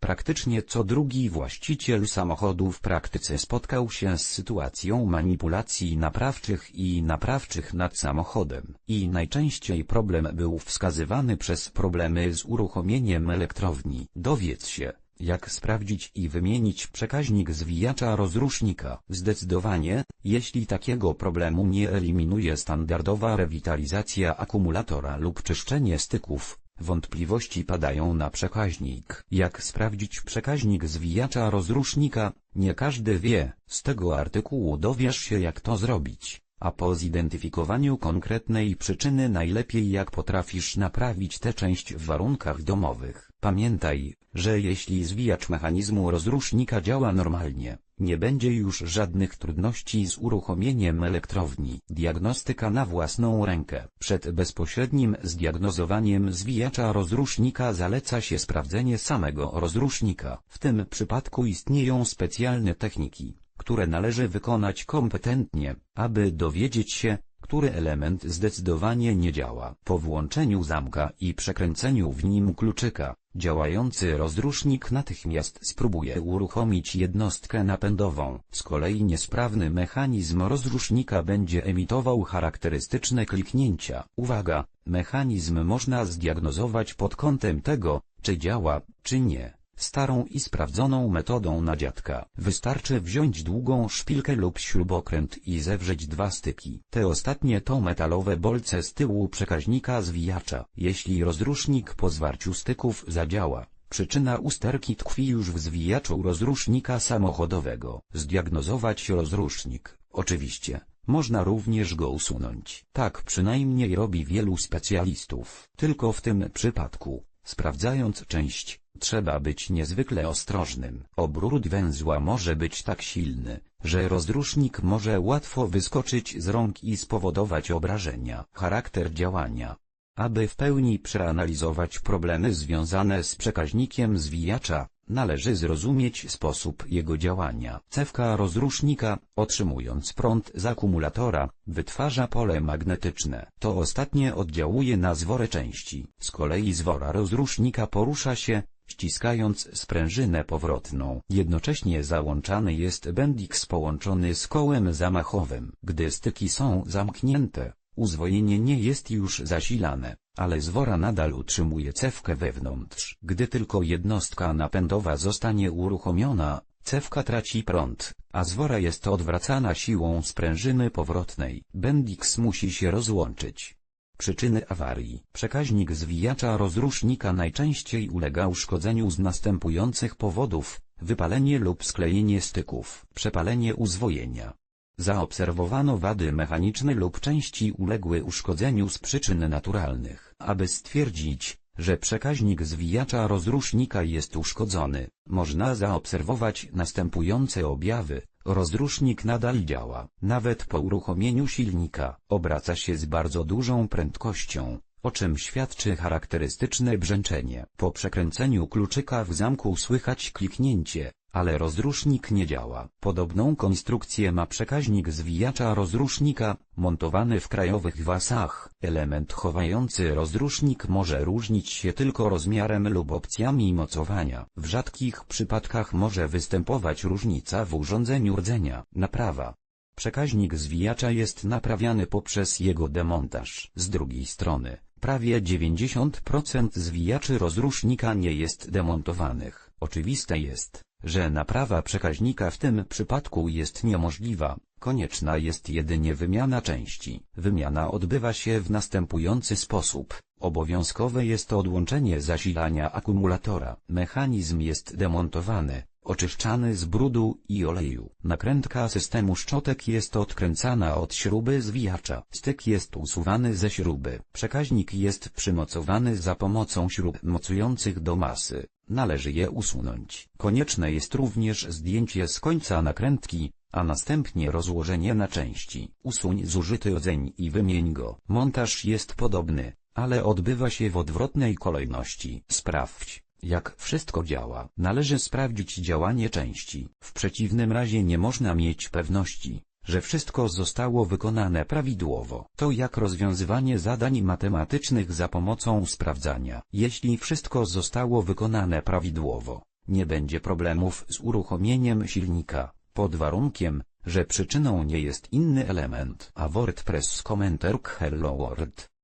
Praktycznie co drugi właściciel samochodu w praktyce spotkał się z sytuacją manipulacji naprawczych i naprawczych nad samochodem. I najczęściej problem był wskazywany przez problemy z uruchomieniem elektrowni. Dowiedz się, jak sprawdzić i wymienić przekaźnik zwijacza rozrusznika. Zdecydowanie, jeśli takiego problemu nie eliminuje standardowa rewitalizacja akumulatora lub czyszczenie styków, Wątpliwości padają na przekaźnik. Jak sprawdzić przekaźnik zwijacza rozrusznika? Nie każdy wie. Z tego artykułu dowiesz się jak to zrobić. A po zidentyfikowaniu konkretnej przyczyny najlepiej jak potrafisz naprawić tę część w warunkach domowych. Pamiętaj, że jeśli zwijacz mechanizmu rozrusznika działa normalnie, nie będzie już żadnych trudności z uruchomieniem elektrowni. Diagnostyka na własną rękę. Przed bezpośrednim zdiagnozowaniem zwijacza rozrusznika zaleca się sprawdzenie samego rozrusznika. W tym przypadku istnieją specjalne techniki, które należy wykonać kompetentnie, aby dowiedzieć się, który element zdecydowanie nie działa. Po włączeniu zamka i przekręceniu w nim kluczyka, działający rozrusznik natychmiast spróbuje uruchomić jednostkę napędową. Z kolei niesprawny mechanizm rozrusznika będzie emitował charakterystyczne kliknięcia. Uwaga! Mechanizm można zdiagnozować pod kątem tego, czy działa, czy nie. Starą i sprawdzoną metodą na dziadka. Wystarczy wziąć długą szpilkę lub śrubokręt i zewrzeć dwa styki. Te ostatnie to metalowe bolce z tyłu przekaźnika zwijacza. Jeśli rozrusznik po zwarciu styków zadziała, przyczyna usterki tkwi już w zwijaczu rozrusznika samochodowego. Zdiagnozować rozrusznik, oczywiście. Można również go usunąć. Tak przynajmniej robi wielu specjalistów. Tylko w tym przypadku, sprawdzając część, Trzeba być niezwykle ostrożnym. Obrót węzła może być tak silny, że rozrusznik może łatwo wyskoczyć z rąk i spowodować obrażenia. Charakter działania. Aby w pełni przeanalizować problemy związane z przekaźnikiem zwijacza, należy zrozumieć sposób jego działania. Cewka rozrusznika, otrzymując prąd z akumulatora, wytwarza pole magnetyczne. To ostatnie oddziałuje na zworę części. Z kolei zwora rozrusznika porusza się, ściskając sprężynę powrotną. Jednocześnie załączany jest bendix połączony z kołem zamachowym. Gdy styki są zamknięte, uzwojenie nie jest już zasilane, ale zwora nadal utrzymuje cewkę wewnątrz. Gdy tylko jednostka napędowa zostanie uruchomiona, cewka traci prąd, a zwora jest odwracana siłą sprężyny powrotnej. Bendix musi się rozłączyć. Przyczyny awarii. Przekaźnik zwijacza rozrusznika najczęściej ulega uszkodzeniu z następujących powodów, wypalenie lub sklejenie styków, przepalenie uzwojenia. Zaobserwowano wady mechaniczne lub części uległy uszkodzeniu z przyczyn naturalnych. Aby stwierdzić, że przekaźnik zwijacza rozrusznika jest uszkodzony, można zaobserwować następujące objawy. Rozrusznik nadal działa. Nawet po uruchomieniu silnika, obraca się z bardzo dużą prędkością, o czym świadczy charakterystyczne brzęczenie. Po przekręceniu kluczyka w zamku słychać kliknięcie, ale rozrusznik nie działa. Podobną konstrukcję ma przekaźnik zwijacza rozrusznika, montowany w krajowych wasach. Element chowający rozrusznik może różnić się tylko rozmiarem lub opcjami mocowania. W rzadkich przypadkach może występować różnica w urządzeniu rdzenia. Naprawa. Przekaźnik zwijacza jest naprawiany poprzez jego demontaż. Z drugiej strony, prawie 90% zwijaczy rozrusznika nie jest demontowanych. Oczywiste jest, że naprawa przekaźnika w tym przypadku jest niemożliwa, konieczna jest jedynie wymiana części. Wymiana odbywa się w następujący sposób. Obowiązkowe jest odłączenie zasilania akumulatora. Mechanizm jest demontowany, oczyszczany z brudu i oleju. Nakrętka systemu szczotek jest odkręcana od śruby zwijacza. Styk jest usuwany ze śruby. Przekaźnik jest przymocowany za pomocą śrub mocujących do masy. Należy je usunąć. Konieczne jest również zdjęcie z końca nakrętki, a następnie rozłożenie na części. Usuń zużyty rdzeń i wymień go. Montaż jest podobny, ale odbywa się w odwrotnej kolejności. Sprawdź, jak wszystko działa. Należy sprawdzić działanie części. W przeciwnym razie nie można mieć pewności, że wszystko zostało wykonane prawidłowo. To jak rozwiązywanie zadań matematycznych za pomocą sprawdzania. Jeśli wszystko zostało wykonane prawidłowo, nie będzie problemów z uruchomieniem silnika, pod warunkiem, że przyczyną nie jest inny element. A WordPress Commenter Hello World